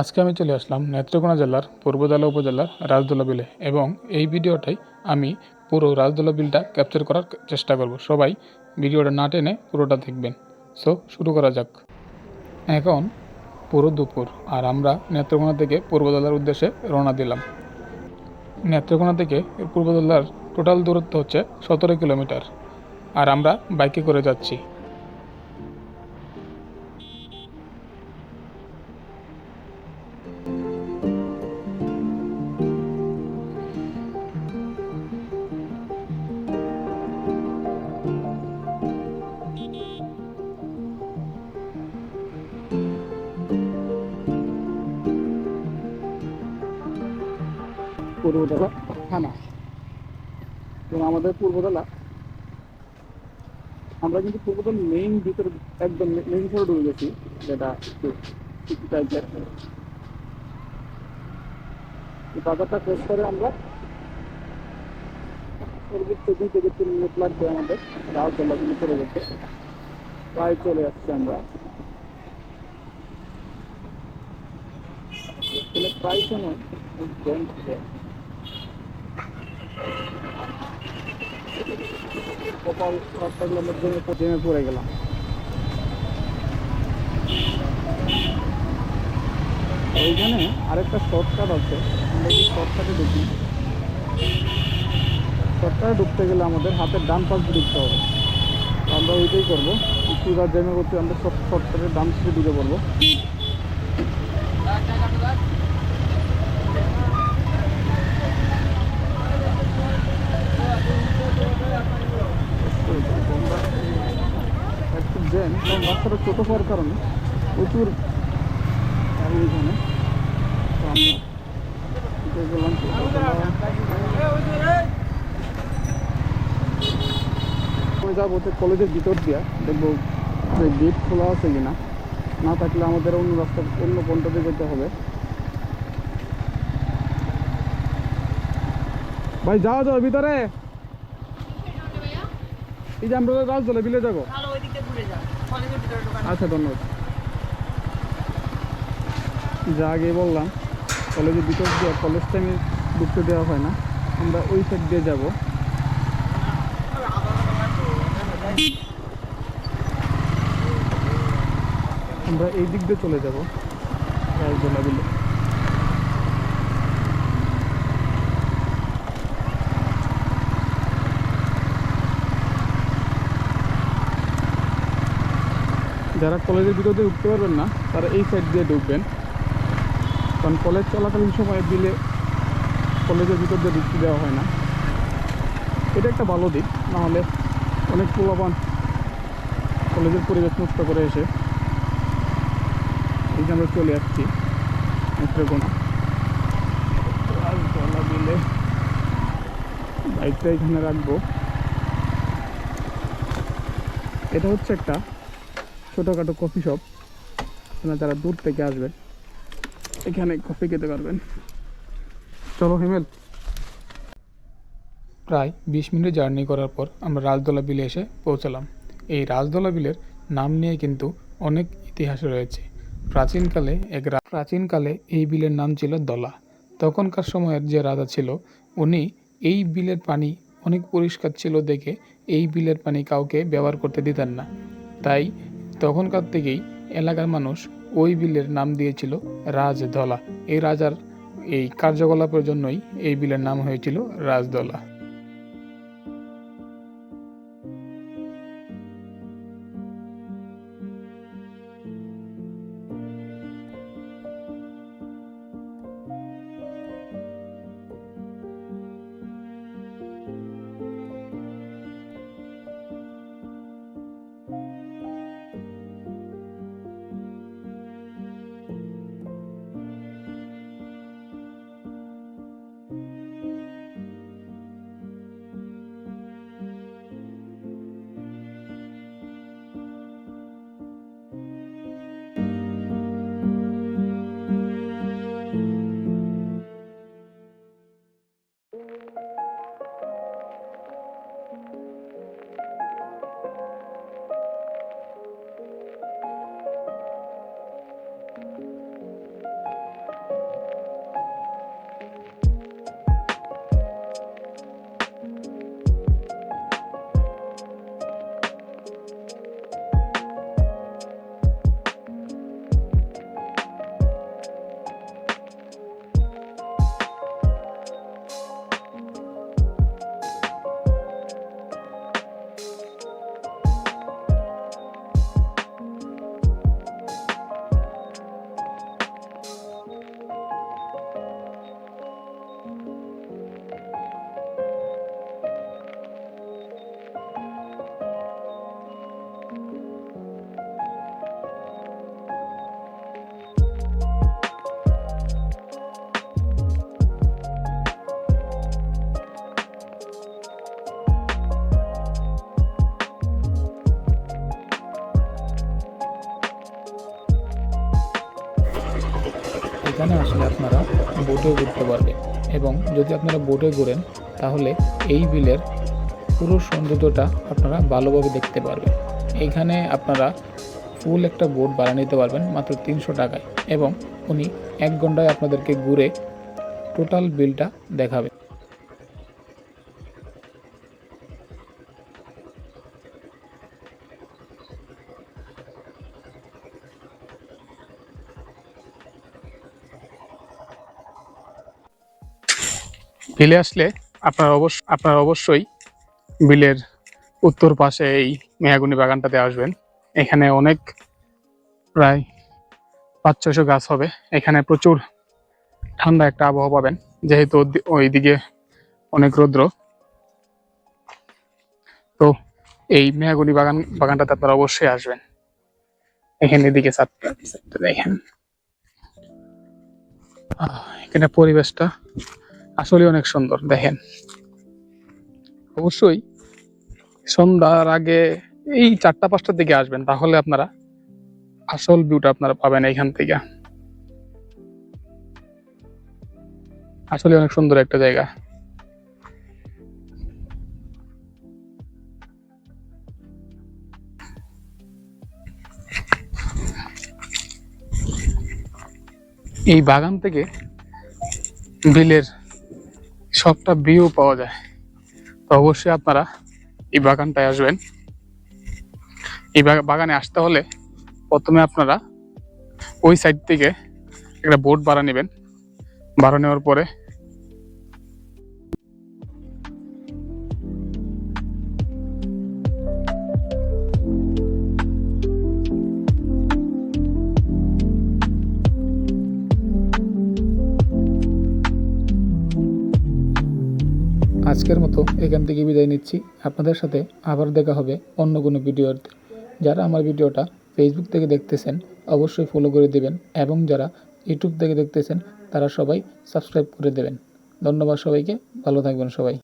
আজকে আমি চলে আসলাম নেত্রকোনা জেলার পূর্বদলা উপজেলার রাজদোলা বিলে এবং এই ভিডিওটাই আমি পুরো রাজদোলা বিলটা ক্যাপচার করার চেষ্টা করব। সবাই ভিডিওটা না টেনে পুরোটা দেখবেন। সো শুরু করা যাক। এখন পুরো দুপুর আর আমরা নেত্রকোনা থেকে পূর্বদলার উদ্দেশ্যে রওনা দিলাম। নেত্রকোনা থেকে পূর্বদলার টোটাল দূরত্ব হচ্ছে সতেরো কিলোমিটার। আর আমরা বাইকে করে যাচ্ছি। পূর্বদলা। থানা এবং আমাদের পূর্বদলা, আমরা কিন্তু পূর্বদল মেইন ভিতরে একদম মেইন ভিতরে ঢুকে গেছি, যেটা বাজারটা শেষ করে আমরা সর্বোচ্চ লাগবে আমাদের। রাজদোলা কিন্তু চলে যেতে প্রায় চলে আসছি আমরা। প্রায় সময় কপাল আমরা জমে জমে পড়ে গেলাম। ওইখানে আরেকটা শর্টকাট আছে। আমরা শর্টকাটে ঢুকি। শর্টকাটে ঢুকতে গেলে আমাদের হাতের ডান পাশ ঢুকতে হবে। আমরা ওইটাই করব। রাত জমে করতে আমরা শর্ট শর্টকাটের ডান সাইডে ঢুকে পড়ব একটু জ্যাম কারণ রাস্তাটা ছোটো হওয়ার কারণে প্রচুর তো যাব হচ্ছে কলেজের ভিতর দিয়া, দেখব যে গেট খোলা আছে কিনা। না থাকলে আমাদের অন্য রাস্তা, অন্য পন্থাতে যেতে হবে। ভাই যাওয়া যাও, ভিতরে। এই যে আমরা রাজদলে বিলে যাব। আচ্ছা ধন্যবাদ। যা আগে বললাম কলেজের ভিতর দিয়ে কলেজ টাইমে ঢুকতে দেওয়া হয় না। আমরা ওই সাইড দিয়ে যাব। আমরা এই দিক দিয়ে চলে যাব রাজদোলা বিলে। যারা কলেজের ভিতর উঠতে পারবেন না, তারা এই সাইড দিয়ে ঢুকবেন। কারণ কলেজ চলাকালীন সময় বিলে কলেজের ভিতর দিয়ে ঢুকতে দেওয়া হয় না। এটা একটা ভালো দিক নাহলে অনেক পোলাপান কলেজের পরিবেশ নষ্ট করে এসে এই আমরা চলে যাচ্ছি নেত্রকোনা। বাইকটা এখানে রাখব। এটা হচ্ছে একটা ছোটোখাটো কফি শপ আপনারা যারা দূর থেকে আসবেন, এখানে কফি খেতে পারবেন। চলো হিমেল। প্রায় বিশ মিনিট জার্নি করার পর আমরা রাজদোলা বিলে এসে পৌঁছালাম। এই রাজদোলা বিলের নাম নিয়ে কিন্তু অনেক ইতিহাস রয়েছে। প্রাচীনকালে এক প্রাচীনকালে এই বিলের নাম ছিল দলা। তখনকার সময়ের যে রাজা ছিল, উনি এই বিলের পানি অনেক পরিষ্কার ছিল দেখে এই বিলের পানি কাউকে ব্যবহার করতে দিতেন না। তাই তখনকার থেকেই এলাকার মানুষ ওই বিলের নাম দিয়েছিল রাজদলা এই রাজার এই কার্যকলাপের জন্যই এই বিলের নাম হয়েছিল রাজদলা আপনারা বোটেও ঘুরতে পারবেন এবং যদি আপনারা বোটে ঘুরেন, তাহলে এই বিলের পুরো সৌন্দর্যটা আপনারা ভালোভাবে দেখতে পারবেন। এখানে আপনারা ফুল একটা বোট ভাড়া নিতে পারবেন, মাত্র তিনশো টাকায়। এবং উনি এক ঘন্টায় আপনাদেরকে ঘুরে টোটাল বিলটা দেখাবে। বিলে আসলে আপনার অবশ্য আপনার অবশ্যই বিলের উত্তর পাশে এই মেহাগুনি বাগানটাতে আসবেন। এখানে অনেক প্রায় পাঁচ ছয়শো গাছ হবে। এখানে প্রচুর ঠান্ডা একটা আবহাওয়া পাবেন। যেহেতু ওইদিকে অনেক রৌদ্র। তো এই মেহাগুনি বাগান বাগানটাতে আপনারা অবশ্যই আসবেন। এখানে এদিকে দেখেন। এখানে পরিবেশটা আসলে অনেক সুন্দর, দেখেন। অবশ্যই সন্ধ্যার আগে এই চারটা পাঁচটার দিকে আসবেন, তাহলে আপনারা আসল ভিউটা আপনারা পাবেন এইখান থেকে। আসলে অনেক সুন্দর একটা জায়গা। এই বাগান থেকে বিলের সবটা ভিউ পাওয়া যায়। তো অবশ্যই আপনারা এই বাগানটায় আসবেন। এই বাগানে আসতে হলে প্রথমে আপনারা ওই সাইড থেকে একটা বোট ভাড়া নেবেন। ভাড়া নেওয়ার পরে আজকের মতো এখান থেকে বিদায় নিচ্ছি। আপনাদের সাথে আবার দেখা হবে অন্য কোনো ভিডিওতে যারা আমার ভিডিওটা ফেসবুক থেকে দেখতেছেন, অবশ্যই ফলো করে দেবেন এবং যারা ইউটিউব থেকে দেখতেছেন, তারা সবাই সাবস্ক্রাইব করে দেবেন। ধন্যবাদ সবাইকে, ভালো থাকবেন সবাই।